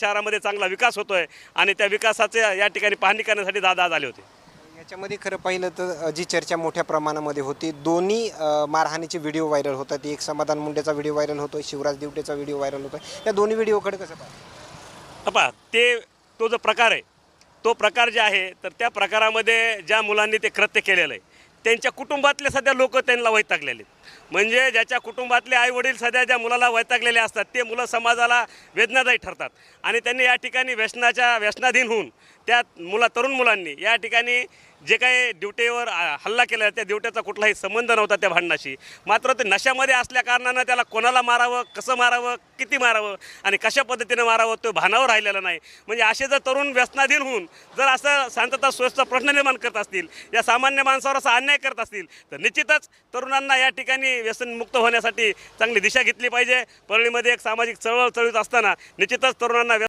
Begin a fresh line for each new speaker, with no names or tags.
शहरामध्ये चांगला विकास होतोय आणि त्या विकासाचे या ठिकाणी पाहणी करण्यासाठी दादा आज आले होते.
याच्यामध्ये खरं पाहिलं तर जी चर्चा मोठ्या प्रमाणामध्ये होती दोन्ही मारहाणीचे व्हिडिओ व्हायरल होतात. एक समाधान मुंडेचा व्हिडिओ व्हायरल होतोय शिवराज दिवटेचा व्हिडिओ व्हायरल होतोय. या दोन्ही व्हिडिओकडे कसं पाहता?
पहा ते तो जो प्रकार आहे तो प्रकार जे आहे तर त्या प्रकारामध्ये ज्या मुलांनी ते कृत्य केलेलं आहे त्यांच्या कुटुंबातले सध्या लोक त्यांना वैतागलेले आहेत. म्हणजे ज्याच्या कुटुंबातले आई वडील सध्या ज्या मुलाला वैतागलेले असतात ते मुलं समाजाला वेदनादायी ठरतात. आणि त्यांनी या ठिकाणी व्यसनाच्या व्यसनाधीन होऊन त्या मुला तरुण मुलांनी या ठिकाणी जे काही ड्युटीवर हल्ला केला त्या ड्युट्याचा कुठलाही संबंध नव्हता त्या भांडणाशी. मात्र ते नशामध्ये असल्या कारणानं त्याला कोणाला मारावं कसं मारावं किती मारावं आणि कशा पद्धतीनं मारावं तो भानावर राहिलेला नाही. म्हणजे असे जर तरुण व्यसनाधीन होऊन जर असं शांतता सुव्यवस्था प्रश्न निर्माण करत असतील या सामान्य माणसावर असा अन्याय करत असतील तर निश्चितच तरुणांना या ठिकाणी व्यसनमुक्त होण्यासाठी चांगली दिशा घेतली पाहिजे. परळीमध्ये एक सामाजिक चळवळ चळवीत असताना निश्चितच तरुणांना